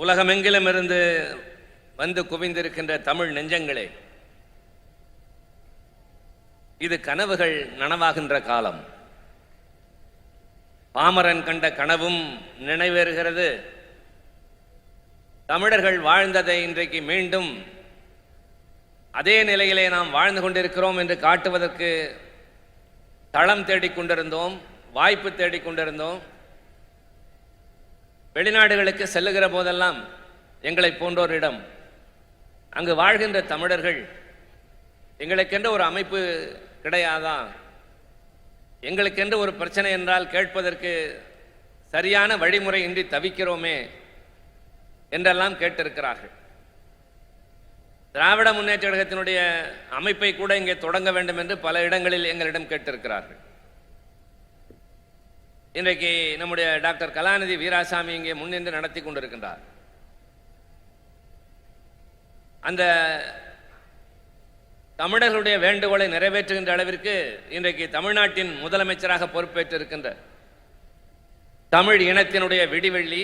உலகமெங்கிலும் இருந்து வந்து குவிந்திருக்கின்ற தமிழ் நெஞ்சங்களே இது கனவுகள் நனவாகின்ற காலம். பாமரன் கண்ட கனவும் நினைவேறுகிறது. தமிழர்கள் வாழ்ந்ததை இன்றைக்கு மீண்டும் அதே நிலையிலே நாம் வாழ்ந்து கொண்டிருக்கிறோம் என்று காட்டுவதற்கு தளம் தேடிக் கொண்டிருந்தோம் வாய்ப்பு தேடிக் கொண்டிருந்தோம் வெளிநாடுகளுக்கு செல்லுகிற போதெல்லாம் எங்களை போன்றோரிடம் அங்கு வாழ்கின்ற தமிழர்கள் எங்களுக்கென்று ஒரு அமைப்பு கிடையாதா? எங்களுக்கென்று ஒரு பிரச்சனை என்றால் கேட்பதற்கு சரியான வழிமுறை இன்றி தவிக்கிறோமே என்றெல்லாம் கேட்டிருக்கிறார்கள். திராவிட முன்னேற்ற கழகத்தினுடைய அமைப்பை கூட இங்கே தொடங்க வேண்டும் என்று பல இடங்களில் எங்களிடம் கேட்டிருக்கிறார்கள். இன்றைக்கு நம்முடைய டாக்டர் கலாநிதி வீராசாமி இங்கே முன்னின்று நடத்தி கொண்டிருக்கின்றார். அந்த தமிழர்களுடைய வேண்டுகோளை நிறைவேற்றுகின்ற அளவிற்கு இன்றைக்கு தமிழ்நாட்டின் முதலமைச்சராக பொறுப்பேற்றிருக்கின்ற தமிழ் இனத்தினுடைய விடிவெள்ளி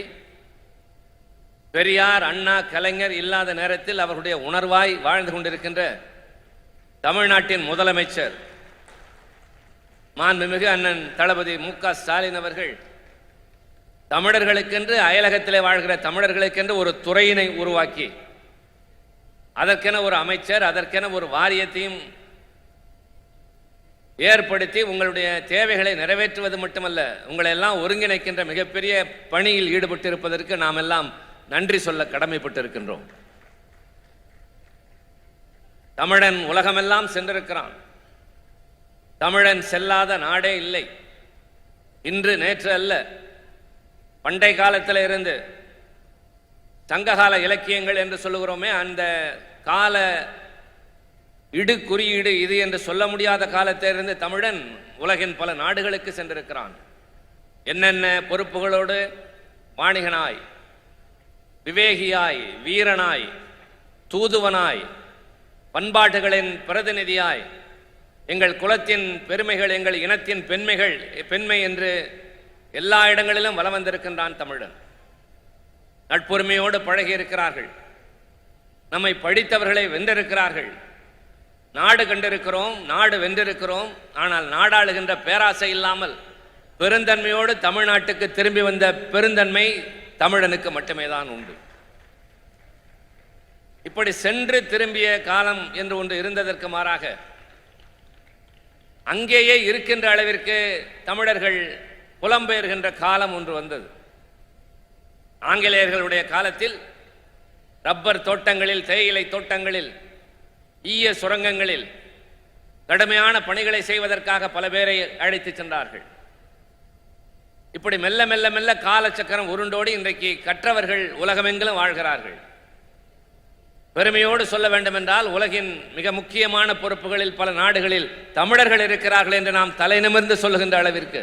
பெரியார் அண்ணா கலைஞர் இல்லாத நேரத்தில் அவர்களுடைய உணர்வாய் வாழ்ந்து கொண்டிருக்கின்ற தமிழ்நாட்டின் முதலமைச்சர் மாண்புமிகு அண்ணன் தளபதி மு க ஸ்டாலின் அவர்கள் தமிழர்களுக்கென்று அயலகத்திலே வாழ்கிற தமிழர்களுக்கென்று ஒரு துறையினை உருவாக்கி அதற்கென ஒரு அமைச்சர் அதற்கென ஒரு வாரியத்தையும் ஏற்படுத்தி உங்களுடைய தேவைகளை நிறைவேற்றுவது மட்டுமல்ல உங்களை எல்லாம் ஒருங்கிணைக்கின்ற மிகப்பெரிய பணியில் ஈடுபட்டிருப்பதற்கு நாம் எல்லாம் நன்றி சொல்ல கடமைப்பட்டிருக்கின்றோம். தமிழன் உலகமெல்லாம் சென்றிருக்கிறான். தமிழன் செல்லாத நாடே இல்லை. இன்று நேற்று அல்ல. பண்டை காலத்தில் இருந்து சங்ககால இலக்கியங்கள் என்று சொல்லுகிறோமே அந்த கால இடு குறியீடு இது என்று சொல்ல முடியாத காலத்திலிருந்து தமிழன் உலகின் பல நாடுகளுக்கு சென்றிருக்கிறான். என்னென்ன பொறுப்புகளோடு வாணிகனாய் விவேகியாய் வீரனாய் தூதுவனாய் பண்பாட்டுகளின் பிரதிநிதியாய் எங்கள் குலத்தின் பெருமைகள் எங்கள் இனத்தின் பெண்மைகள் பெண்மை என்று எல்லா இடங்களிலும் வலம் வந்திருக்கின்றான் தமிழன். நட்புரிமையோடு பழகி இருக்கிறார்கள். நம்மை படித்தவர்களை வென்றிருக்கிறார்கள். நாடு கண்டிருக்கிறோம் நாடு வென்றிருக்கிறோம். ஆனால் நாடாளுகின்ற பேராசை இல்லாமல் பெருந்தன்மையோடு தமிழ்நாட்டுக்கு திரும்பி வந்த பெருந்தன்மை தமிழனுக்கு மட்டுமே தான் உண்டு. இப்படி சென்று திரும்பிய காலம் என்று ஒன்று இருந்ததற்கு மாறாக அங்கேயே இருக்கின்ற அளவிற்கு தமிழர்கள் புலம்பெயர்கின்ற காலம் ஒன்று வந்தது. ஆங்கிலேயர்களுடைய காலத்தில் ரப்பர் தோட்டங்களில் தேயிலை தோட்டங்களில் ஈய சுரங்கங்களில் கடுமையான பணிகளை செய்வதற்காக பல பேரை அழைத்து சென்றார்கள். இப்படி மெல்ல மெல்ல மெல்ல காலச்சக்கரம் உருண்டோடி இன்றைக்கு கற்றவர்கள் உலகமெங்கிலும் வாழ்கிறார்கள். பெருமையோடு சொல்ல வேண்டுமென்றால் உலகின் மிக முக்கியமான பொறுப்புகளில் பல நாடுகளில் தமிழர்கள் இருக்கிறார்கள் என்று நாம் தலை நிமிர்ந்து சொல்லுகின்ற அளவிற்கு.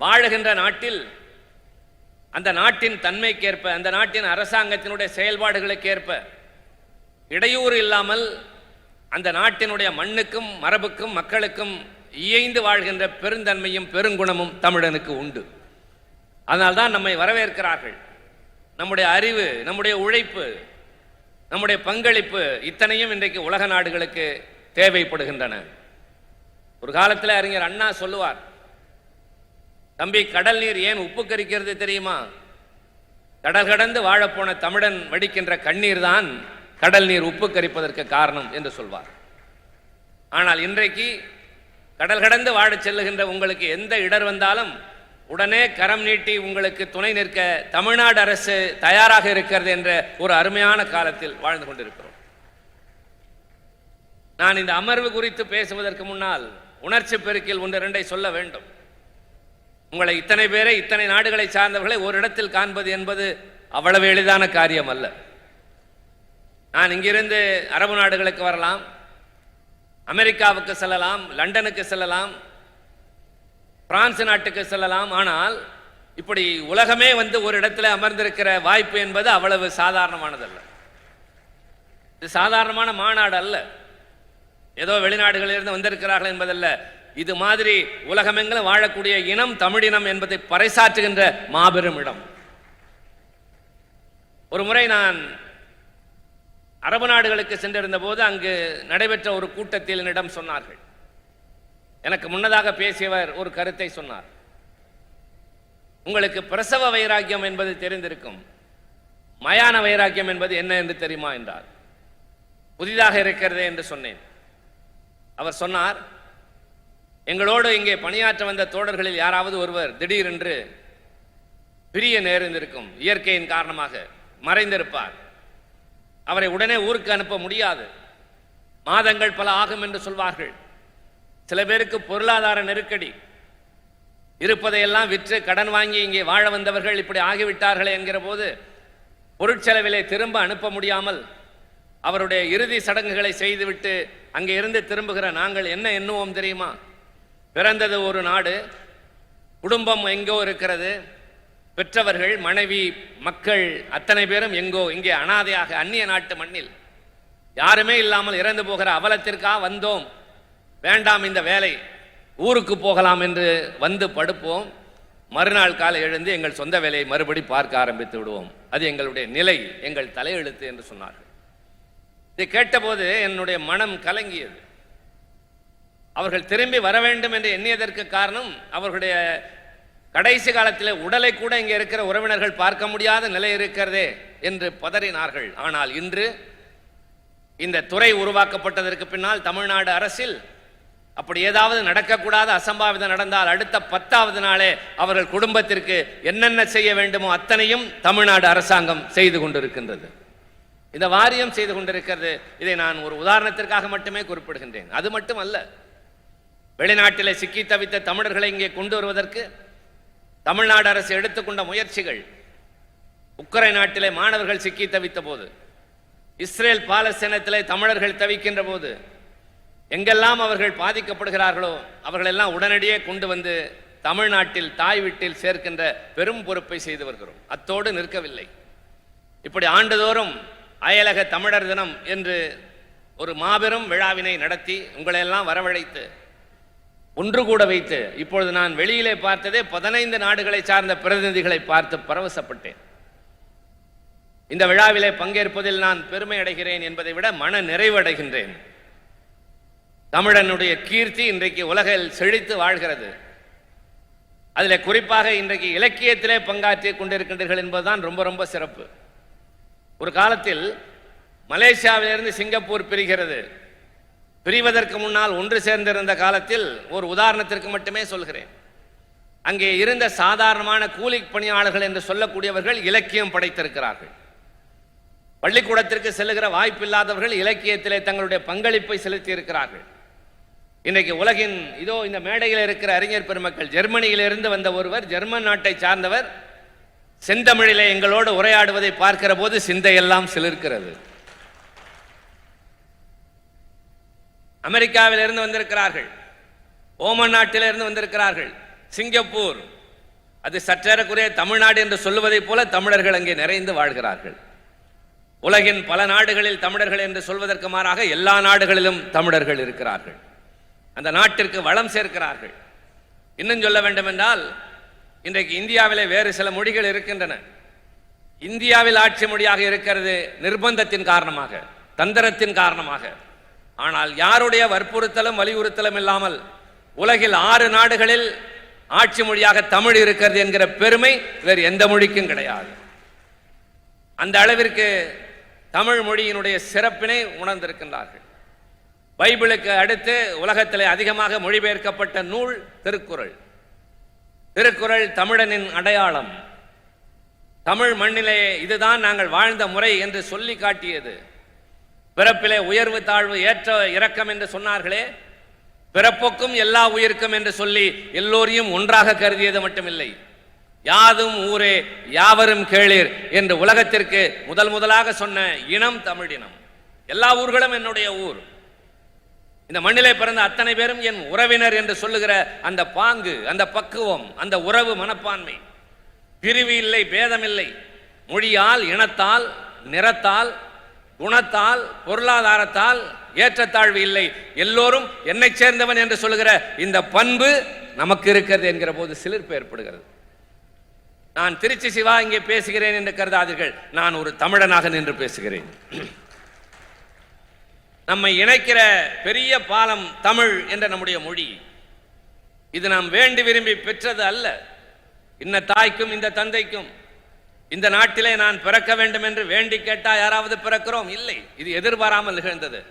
வாழுகின்ற நாட்டில் அந்த நாட்டின் தன்மைக்கேற்ப அந்த நாட்டின் அரசாங்கத்தினுடைய செயல்பாடுகளுக்கேற்ப இடையூறு இல்லாமல் அந்த நாட்டினுடைய மண்ணுக்கும் மரபுக்கும் மக்களுக்கும் இயைந்து வாழ்கின்ற பெருந்தன்மையும் பெருங்குணமும் தமிழனுக்கு உண்டு. அதனால்தான் நம்மை வரவேற்கிறார்கள். நம்முடைய அறிவு நம்முடைய உழைப்பு நம்முடைய பங்களிப்பு இத்தனையும் இன்றைக்கு உலக நாடுகளுக்கு தேவைப்படுகின்றன. ஒரு காலத்தில் அறிஞர் அண்ணா சொல்லுவார் தம்பி கடல் நீர் ஏன் உப்பு கரிக்கிறது தெரியுமா? கடல் கடந்து வாழப்போன தமிழன் வடிக்கின்ற கண்ணீர் தான் கடல் நீர் உப்பு கரிப்பதற்கு காரணம் என்று சொல்வார். ஆனால் இன்றைக்கு கடல் கடந்து வாழச் செல்லுகின்ற உங்களுக்கு எந்த இடர் வந்தாலும் உடனே கரம் நீட்டி உங்களுக்கு துணை நிற்க தமிழ்நாடு அரசு தயாராக இருக்கிறது என்ற ஒரு அருமையான காலத்தில் வாழ்ந்து கொண்டிருக்கிறோம். நான் இந்த அமர்வு குறித்து பேசுவதற்கு முன்னால் உணர்ச்சி பெருக்கில் ஒன்று இரண்டை சொல்ல வேண்டும். உங்களை இத்தனை பேரை இத்தனை நாடுகளை சார்ந்தவர்களை ஒரு இடத்தில் காண்பது என்பது அவ்வளவு எளிதான காரியம் அல்ல. நான் இங்கிருந்து அரபு நாடுகளுக்கு வரலாம் அமெரிக்காவுக்கு செல்லலாம் லண்டனுக்கு செல்லலாம் பிரான்ஸ் நாட்டுக்கு செல்லலாம். ஆனால் இப்படி உலகமே வந்து ஒரு இடத்துல அமர்ந்திருக்கிற வாய்ப்பு என்பது அவ்வளவு சாதாரணமானதல்ல. இது சாதாரணமான மாநாடு அல்ல. ஏதோ வெளிநாடுகளிலிருந்து வந்திருக்கிறார்கள் என்பதல்ல. இது மாதிரி உலகமெங்கிலும் வாழக்கூடிய இனம் தமிழினம் என்பதை பறைசாற்றுகின்ற மாபெரும் இடம். ஒரு முறை நான் அரபு நாடுகளுக்கு சென்றிருந்த போது அங்கு நடைபெற்ற ஒரு கூட்டத்தில் என்னிடம் சொன்னார்கள். எனக்கு முன்னதாக பேசியவர் ஒரு கருத்தை சொன்னார். உங்களுக்கு பிரசவ வைராக்கியம் என்பது தெரிந்திருக்கும். மயான வைராக்கியம் என்பது என்ன என்று தெரியுமா என்றார். புதிதாக இருக்கிறதே என்று சொன்னேன். அவர் சொன்னார் எங்களோடு இங்கே பணியாற்ற வந்த தோழர்களில் யாராவது ஒருவர் திடீரென்று பிரிய நேர்ந்திருக்கும் இயற்கையின் காரணமாக மறைந்திருப்பார். அவரை உடனே ஊருக்கு அனுப்ப முடியாது. மாதங்கள் பல ஆகும் என்று சொல்வார்கள். சில பேருக்கு பொருளாதார நெருக்கடி. இருப்பதையெல்லாம் விற்று கடன் வாங்கி இங்கே வாழ வந்தவர்கள் இப்படி ஆகிவிட்டார்கள் என்கிற போது பொருட்செலவிலே திரும்ப அனுப்ப முடியாமல் அவருடைய இறுதி சடங்குகளை செய்துவிட்டு அங்கே இருந்து திரும்புகிற நாங்கள் என்ன எண்ணுவோம் தெரியுமா? பிறந்தது ஒரு நாடு குடும்பம் எங்கோ இருக்கிறது பெற்றவர்கள் மனைவி மக்கள் அத்தனை பேரும் எங்கோ இங்கே அனாதையாக அந்நிய நாட்டு மண்ணில். யாருமே இல்லாமல் இறந்து போகிற அவலத்திற்காக வந்தோம். வேண்டாம் இந்த வேலை. ஊருக்கு போகலாம் என்று வந்து படுப்போம். மறுநாள் காலை எழுந்து எங்கள் சொந்த வேலையை மறுபடி பார்க்க ஆரம்பித்து விடுவோம். அது எங்களுடைய நிலை எங்கள் தலையெழுத்து என்று சொன்னார்கள். இதை கேட்டபோது என்னுடைய மனம் கலங்கியது. அவர்கள் திரும்பி வர வேண்டும் என்று எண்ணியதற்கு காரணம் அவர்களுடைய கடைசி காலத்தில் உடலை கூட இங்கே இருக்கிற உறவினர்கள் பார்க்க முடியாத நிலை இருக்கிறதே என்று பதறினார்கள். ஆனால் இன்று இந்த துறை உருவாக்கப்பட்டதற்கு பின்னால் தமிழ்நாடு அரசில் அப்படி ஏதாவது நடக்கக்கூடாத அசம்பாவிதம் நடந்தால் அடுத்த பத்தாவது நாளே அவர்கள் குடும்பத்திற்கு என்னென்ன செய்ய வேண்டுமோ அத்தனையும் தமிழ்நாடு அரசாங்கம் செய்து கொண்டிருக்கின்றது. இந்த வாரியம் செய்து கொண்டிருக்கிறது. இதை நான் ஒரு உதாரணத்திற்காக மட்டுமே குறிப்பிடுகின்றேன். அது மட்டும் அல்ல வெளிநாட்டிலே சிக்கி தவித்த தமிழர்களை இங்கே கொண்டு வருவதற்கு தமிழ்நாடு அரசு எடுத்துக்கொண்ட முயற்சிகள் உக்கரை நாட்டிலே மாணவர்கள் சிக்கி தவித்த போது இஸ்ரேல் பாலஸ்தீனத்திலே தமிழர்கள் தவிக்கின்ற போது எங்கெல்லாம் அவர்கள் பாதிக்கப்படுகிறார்களோ அவர்களெல்லாம் உடனடியே கொண்டு வந்து தமிழ்நாட்டில் தாய் வீட்டில் சேர்க்கின்ற பெரும் பொறுப்பை செய்து வருகிறோம். அத்தோடு நிற்கவில்லை. இப்படி ஆண்டுதோறும் அயலக தமிழர் தினம் என்று ஒரு மாபெரும் விழாவினை நடத்தி உங்களையெல்லாம் வரவழைத்து ஒன்று கூட வைத்து இப்பொழுது நான் வெளியிலே பார்த்ததே பதினைந்து நாடுகளை சார்ந்த பிரதிநிதிகளை பார்த்து பரவசப்பட்டேன். இந்த விழாவிலே பங்கேற்பதில் நான் பெருமை அடைகிறேன் என்பதை விட மன நிறைவடைகின்றேன். தமிழனுடைய கீர்த்தி இன்றைக்கு உலகில் செழித்து வாழ்கிறது. அதில் குறிப்பாக இன்றைக்கு இலக்கியத்திலே பங்காற்றி கொண்டிருக்கின்றீர்கள் என்பதுதான் ரொம்ப ரொம்ப சிறப்பு. ஒரு காலத்தில் மலேசியாவிலிருந்து சிங்கப்பூர் பிரிகிறது. பிரிவதற்கு முன்னால் ஒன்று சேர்ந்திருந்த காலத்தில் ஒரு உதாரணத்திற்கு மட்டுமே சொல்கிறேன். அங்கே இருந்த சாதாரணமான கூலி பணியாளர்கள் என்று சொல்லக்கூடியவர்கள் இலக்கியம் படைத்திருக்கிறார்கள். பள்ளிக்கூடத்திற்கு செல்லுகிற வாய்ப்பில்லாதவர்கள் இலக்கியத்திலே தங்களுடைய பங்களிப்பை செலுத்தி இருக்கிறார்கள் இன்றைக்கு உலகின் இதோ இந்த மேடையில் இருக்கிற அறிஞர் பெருமக்கள் ஜெர்மனியிலிருந்து வந்த ஒருவர் ஜெர்மன் நாட்டை சார்ந்தவர் செந்தமிழிலே எங்களோடு உரையாடுவதை பார்க்கிற போது சிந்தையெல்லாம் சிலிர்க்கிறது. அமெரிக்காவிலிருந்து வந்திருக்கிறார்கள். ஓமன் நாட்டிலிருந்து வந்திருக்கிறார்கள். சிங்கப்பூர். அது சற்றேறக்குறைய தமிழ்நாடு என்று சொல்லுவதைப் போல தமிழர்கள் அங்கே நிறைந்து வாழ்கிறார்கள். உலகின் பல நாடுகளில் தமிழர்கள் என்று சொல்வதற்கு மாறாக எல்லா நாடுகளிலும் தமிழர்கள் இருக்கிறார்கள். அந்த நாட்டிற்கு வளம் சேர்க்கிறார்கள். இன்னும் சொல்ல வேண்டும் என்றால் இன்றைக்கு இந்தியாவிலே வேறு சில மொழிகள் இருக்கின்றன. இந்தியாவில் ஆட்சி மொழியாக இருக்கிறது நிர்பந்தத்தின் காரணமாக தந்திரத்தின் காரணமாக. ஆனால் யாருடைய வற்புறுத்தலும் வலியுறுத்தலும் இல்லாமல் உலகில் ஆறு நாடுகளில் ஆட்சி மொழியாக தமிழ் இருக்கிறது என்கிற பெருமை வேறு எந்த மொழிக்கும் கிடையாது. அந்த அளவிற்கு தமிழ் மொழியினுடைய சிறப்பினை உணர்ந்திருக்கின்றார்கள். பைபிளுக்கு அடுத்து உலகத்திலே அதிகமாக மொழிபெயர்க்கப்பட்ட நூல் திருக்குறள். திருக்குறள் தமிழனின் அடையாளம். தமிழ் மண்ணிலே இதுதான் நாங்கள் வாழ்ந்த முறை என்று சொல்லி காட்டியது. பிறப்பிலே உயர்வு தாழ்வு ஏற்ற இரக்கம் என்று சொன்னார்களே. பிறப்புக்கும் எல்லா உயிருக்கும் என்று சொல்லி எல்லோரையும் ஒன்றாக கருதியது மட்டுமில்லை. யாதும் ஊரே யாவரும் கேளீர் என்று உலகத்திற்கு முதல் முதலாக சொன்ன இனம் தமிழினம். எல்லா ஊர்களும் என்னுடைய ஊர். இந்த மண்ணிலே பிறந்த அத்தனை பேரும் என் உறவினர் என்று சொல்லுகிற அந்த பாங்கு அந்த பக்குவம் அந்த உறவு மனப்பான்மை. பிரிவு இல்லை பேதமில்லை மொழியால் இனத்தால் நிறத்தால் குணத்தால் பொருளாதாரத்தால் ஏற்றத்தாழ்வு இல்லை. எல்லோரும் என்னை சேர்ந்தவன் என்று சொல்லுகிற இந்த பண்பு நமக்கு இருக்கிறது என்கிற போது சிலிர்ப்பு ஏற்படுகிறது. நான் திருச்சி சிவா இங்கே பேசுகிறேன் என்று கருதாதீர்கள். நான் ஒரு தமிழனாக நின்று பேசுகிறேன். நம்மை இணைக்கிற பெரிய பாலம் தமிழ் என்ற நம்முடைய மொழி. இது நாம் வேண்டி விரும்பி பெற்றது அல்ல. இன்ன தாய்க்கும் இந்த தந்தைக்கும் இந்த நாட்டிலே நான் பிறக்க வேண்டும் என்று வேண்டி கேட்டால் யாராவது பிறக்கிறோம்? இல்லை. இது எதிர்பாராமல் நிகழ்ந்தது.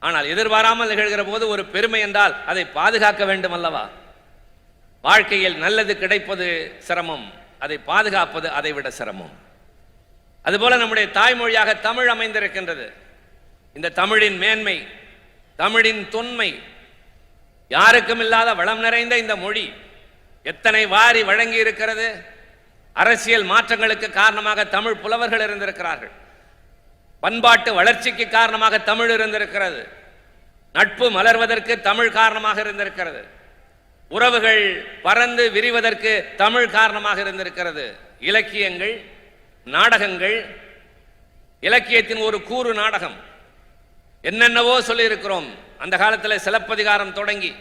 ஆனால் எதிர்பாராமல் நிகழ்கிற போது ஒரு பெருமை என்றால் அதை பாதுகாக்க வேண்டும் அல்லவா? வாழ்க்கையில் நல்லது கிடைப்பது சிரமம். அதை பாதுகாப்பது அதை விட சிரமம். அதுபோல நம்முடைய தாய்மொழியாக தமிழ் அமைந்திருக்கின்றது. இந்த தமிழின் மேன்மை தமிழின் தொன்மை யாருக்கும் இல்லாத வளம் நிறைந்த இந்த மொழி எத்தனை வாரி வழங்கி இருக்கிறது அரசியல் மாற்றங்களுக்கு காரணமாக தமிழ் புலவர்கள் இருந்திருக்கிறார்கள். பண்பாட்டு வளர்ச்சிக்கு காரணமாக தமிழ் இருந்திருக்கிறது. நட்பு மலர்வதற்கு தமிழ் காரணமாக இருந்திருக்கிறது. உறவுகள் பறந்து விரிவதற்கு தமிழ் காரணமாக இருந்திருக்கிறது. இலக்கியங்கள் நாடகங்கள் இலக்கியத்தின் ஒரு கூறு நாடகம். என்னென்னவோ சொல்லியிருக்கிறோம். அந்த காலத்தில் சிலப்பதிகாரம் தொடங்கி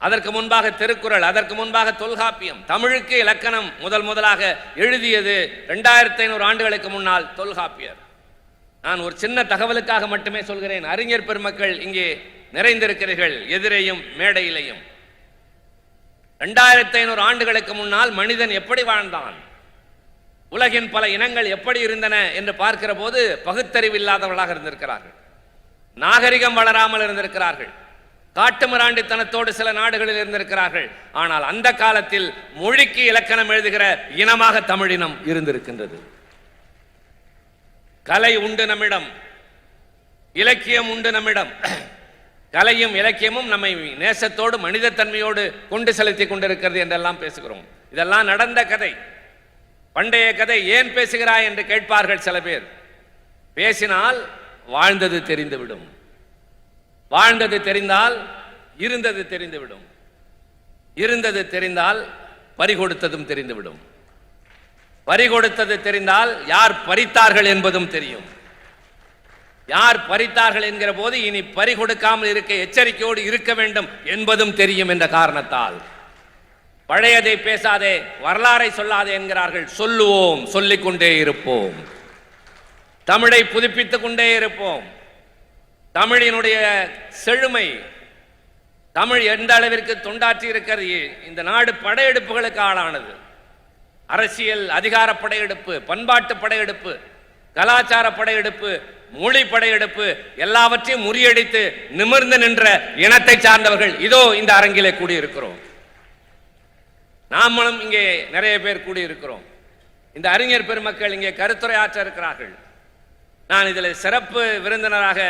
அதற்கு முன்பாக திருக்குறள் அதற்கு முன்பாக தொல்காப்பியம் தமிழுக்கு இலக்கணம் முதல் முதலாக எழுதியது ரெண்டாயிரத்தி ஐநூறு ஆண்டுகளுக்கு முன்னால் தொல்காப்பியர். நான் ஒரு சின்ன தகவலுக்காக மட்டுமே சொல்கிறேன். அறிஞர் பெருமக்கள் இங்கே நிறைந்திருக்கிறீர்கள் எதிரையும் மேடையிலையும். ரெண்டாயிரத்தி ஐநூறு ஆண்டுகளுக்கு முன்னால் மனிதன் எப்படி வாழ்ந்தான்? உலகின் பல இனங்கள் எப்படி இருந்தன என்று பார்க்கிற போது பகுத்தறிவு இல்லாதவர்களாக இருந்திருக்கிறார்கள். நாகரிகம் வளராமல் இருந்திருக்கிறார்கள். காட்டுமிராண்டித்தனத்தோடு சில நாடுகளில் இருந்திருக்கிறார்கள். ஆனால் அந்த காலத்தில் மொழிக்கு இலக்கணம் எழுதுகிற இனமாக தமிழினம் இருந்திருக்கின்றது. கலை உண்டு நம்மிடம். இலக்கியம் உண்டு நம்மிடம். கலையும் இலக்கியமும் நம்மை நேசத்தோடு மனிதத்தன்மையோடு கொண்டு செலுத்தி கொண்டிருக்கிறது என்றெல்லாம் பேசுகிறோம். இதெல்லாம் நடந்த கதை. பண்டைய கதை ஏன் பேசுகிறாய் என்று கேட்பார்கள் சில பேர். பேசினால் வாழ்ந்தது தெரிந்துவிடும். வாழ்ந்தது தெரிந்தால் இருந்தது தெரிந்துவிடும். இருந்தது தெரிந்தால் பறிகொடுத்ததும் தெரிந்துவிடும். பறிகொடுத்தது தெரிந்தால் யார் பறித்தார்கள் என்பதும் தெரியும். யார் பறித்தார்கள் என்கிற போது இனி பறிகொடுக்காமல் இருக்க எச்சரிக்கையோடு இருக்க வேண்டும் என்பதும் தெரியும் என்ற காரணத்தால். பழையதை பேசாதே வரலாறை சொல்லாதே என்கிறார்கள். சொல்லுவோம் சொல்லிக்கொண்டே இருப்போம். தமிழை புதுப்பித்துக் கொண்டே இருப்போம். தமிழினுடைய செழுமை தமிழ் எந்த அளவிற்கு தொண்டாற்றி இருக்கிறது? இந்த நாடு படையெடுப்புகளுக்கு ஆளானது. அரசியல் அதிகார படையெடுப்பு பண்பாட்டு படையெடுப்பு கலாச்சார படையெடுப்பு மொழி படையெடுப்பு எல்லாவற்றையும் முறியடித்து நிமிர்ந்து நின்ற இனத்தை சார்ந்தவர்கள் இதோ இந்த அரங்கிலே கூடியிருக்கிறோம். நாமளும் இங்கே நிறைய பேர் கூடியிருக்கிறோம். இந்த அறிஞர் பெருமக்கள் இங்கே கருத்துரையாற்ற இருக்கிறார்கள். நான் இதில் சிறப்பு விருந்தினராக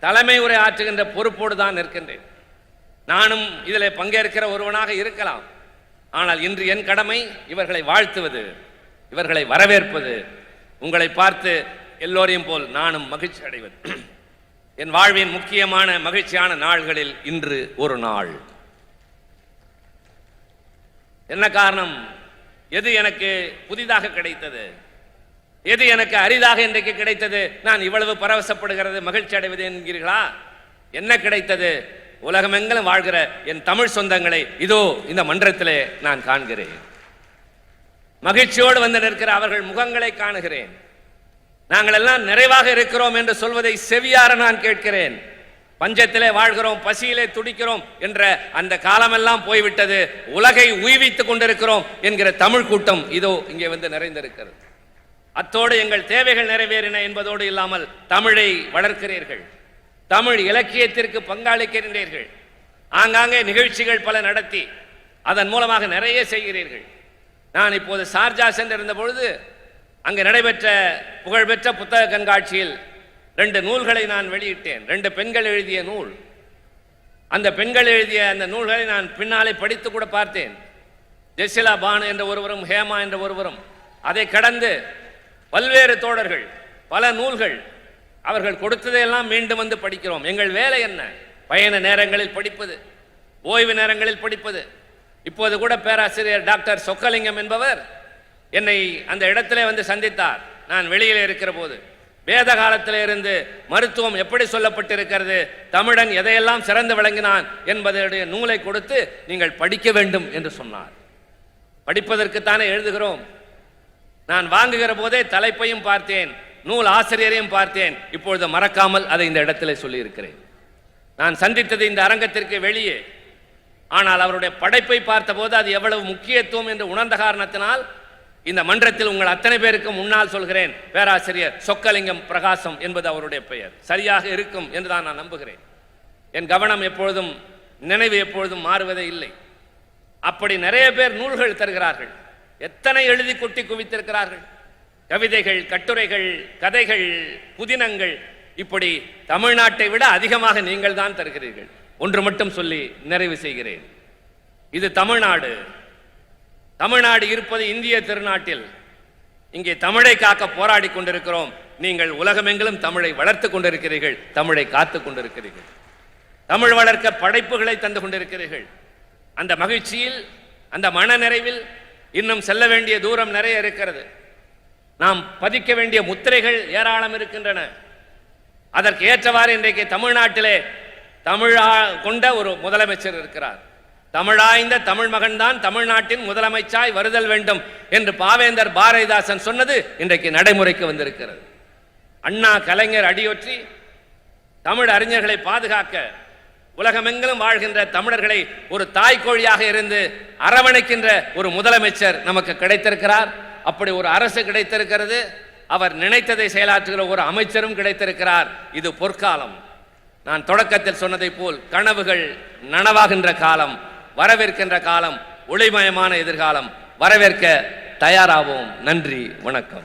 தலைமை உரை ஆற்றுகின்ற பொறுப்போடு தான் நிற்கின்றேன். நானும் இதில் பங்கேற்கிற ஒருவனாக இருக்கலாம். ஆனால் இன்று என் கடமை இவர்களை வாழ்த்துவது இவர்களை வரவேற்பது உங்களை பார்த்து எல்லோரையும் போல் நானும் மகிழ்ச்சி அடைவது. என் வாழ்வின் முக்கியமான மகிழ்ச்சியான நாள்களில் இன்று ஒரு நாள். என்ன காரணம்? எது எனக்கு புதிதாக கிடைத்தது? எது எனக்கு அரிதாக இன்றைக்கு கிடைத்தது? நான் இவ்வளவு பரவசப்படுகிறது மகிழ்ச்சி அடைவது என்கிறீர்களா? என்ன கிடைத்தது? உலகமெங்கிலும் வாழ்கிற என் தமிழ் சொந்தங்களை இதோ இந்த மன்றத்திலே நான் காண்கிறேன். மகிழ்ச்சியோடு வந்து நிற்கிற அவர்கள் முகங்களை காணுகிறேன். நாங்கள் எல்லாம் நிறைவாக இருக்கிறோம் என்று சொல்வதை செவியார நான் கேட்கிறேன். பஞ்சத்திலே வாழ்கிறோம் பசியிலே துடிக்கிறோம் என்ற அந்த காலமெல்லாம் போய்விட்டது. உலகை உய்வித்துக் கொண்டிருக்கிறோம் என்கிற தமிழ் கூட்டம் இதோ இங்கே வந்து நிறைந்திருக்கிறது. அத்தோடு எங்கள் தேவைகள் நிறைவேறின என்பதோடு இல்லாமல் தமிழை வளர்க்கிறீர்கள். தமிழ் இலக்கியத்திற்கு பங்களிக்கின்றீர்கள். ஆங்காங்கே நிகழ்ச்சிகள் பல நடத்தி அதன் மூலமாக நிறைய செய்கிறீர்கள். நான் இப்போது சார்ஜா சென்றிருந்த பொழுது அங்கு நடைபெற்ற புகழ்பெற்ற புத்தக கண்காட்சியில் ரெண்டு நூல்களை நான் வெளியிட்டேன். ரெண்டு பெண்கள் எழுதிய நூல். அந்த பெண்கள் எழுதிய அந்த நூல்களை நான் பின்னாலே படித்து கூட பார்த்தேன். ஜெசிலா பானு என்ற ஒருவரும் ஹேமா என்ற ஒருவரும் அதை கடந்து பல்வேறு தோழர்கள் பல நூல்கள் அவர்கள் கொடுத்ததையெல்லாம் மீண்டும் வந்து படிக்கிறோம். எங்கள் வேலை என்ன? பயண நேரங்களில் படிப்பது ஓய்வு நேரங்களில் படிப்பது. இப்போது கூட பேராசிரியர் டாக்டர் சொக்கலிங்கம் என்பவர் என்னை அந்த இடத்திலே வந்து சந்தித்தார். நான் வெளியில் இருக்கிற போது வேத காலத்தில் இருந்து மருத்துவம் எப்படி சொல்லப்பட்டிருக்கிறது? தமிழன் எதையெல்லாம் சிறந்து விளங்கினான் என்பதனுடைய நூலை கொடுத்து நீங்கள் படிக்க வேண்டும் என்று சொன்னார். படிப்பதற்குத்தானே எழுதுகிறோம். நான் வாங்குகிற போதே தலைப்பையும் பார்த்தேன் நூல் ஆசிரியரையும் பார்த்தேன். இப்பொழுது மறக்காமல் அதை இந்த இடத்திலே சொல்லியிருக்கிறேன். நான் சந்தித்தது இந்த அரங்கத்திற்கு வெளியே. ஆனால் அவருடைய படைப்பை பார்த்தபோது அது எவ்வளவு முக்கியத்துவம் என்று உணர்ந்த காரணத்தினால் இந்த மன்றத்தில் உங்கள் அத்தனை பேருக்கு முன்னால் சொல்கிறேன் பேராசிரியர் சொக்கலிங்கம் பிரகாசம் என்பது அவருடைய பெயர். சரியாக இருக்கும் என்று தான் நான் நம்புகிறேன். என் கவனம் எப்பொழுதும் நினைவு எப்பொழுதும் மாறுவதே இல்லை. அப்படி நிறைய பேர் நூல்கள் தருகிறார்கள். எத்தனை எழுதி கொட்டி குவித்திருக்கிறார்கள்? கவிதைகள் கட்டுரைகள் கதைகள் புதினங்கள். இப்படி தமிழ்நாட்டை விட அதிகமாக நீங்கள் தான் தருகிறீர்கள். ஒன்று மட்டும் சொல்லி நிறைவு செய்கிறேன். இது தமிழ்நாடு. தமிழ்நாடு இருப்பது இந்திய திருநாட்டில். இங்கே தமிழை காக்க போராடி கொண்டிருக்கிறோம். நீங்கள் உலகமெங்கிலும் தமிழை வளர்த்து கொண்டிருக்கிறீர்கள். தமிழை காத்து கொண்டிருக்கிறீர்கள். தமிழ் வளர்க்க படைப்புகளை தந்து கொண்டிருக்கிறீர்கள். அந்த மகிழ்ச்சியில் அந்த மன நிறைவில் இன்னும் செல்ல வேண்டிய தூரம் நிறைய இருக்கிறது. நாம் பதிக்க வேண்டிய முத்திரைகள் ஏராளம் இருக்கின்றன. அதற்கு ஏற்றவாறு இன்றைக்கு தமிழ்நாட்டிலே தமிழா கொண்ட ஒரு முதலமைச்சர் இருக்கிறார். தமிழாய்ந்த தமிழ் மகன்தான் தமிழ்நாட்டின் முதலமைச்சாய் வருதல் வேண்டும் என்று பாவேந்தர் பாரதிதாசன் சொன்னது இன்றைக்கு நடைமுறைக்கு வந்திருக்கிறது. அண்ணா கலைஞர் அடியொற்றி தமிழ் அறிஞர்களை பாதுகாக்க உலகமெங்கிலும் வாழ்கின்ற தமிழர்களை ஒரு தாய்க்கோழியாக இருந்து அரவணைக்கின்ற ஒரு முதலமைச்சர் நமக்கு கிடைத்திருக்கிறார். அப்படி ஒரு அரசு கிடைத்திருக்கிறது. அவர் நினைத்ததை செயலாற்றுகிற ஒரு அமைச்சரும் கிடைத்திருக்கிறார். இது பொற்காலம். நான் தொடக்கத்தில் சொன்னதைப் போல் கனவுகள் நனவாகின்ற காலம் வரவேற்கின்ற காலம் ஒளிமயமான எதிர்காலம். வரவேற்க தயாராவோம். நன்றி வணக்கம்.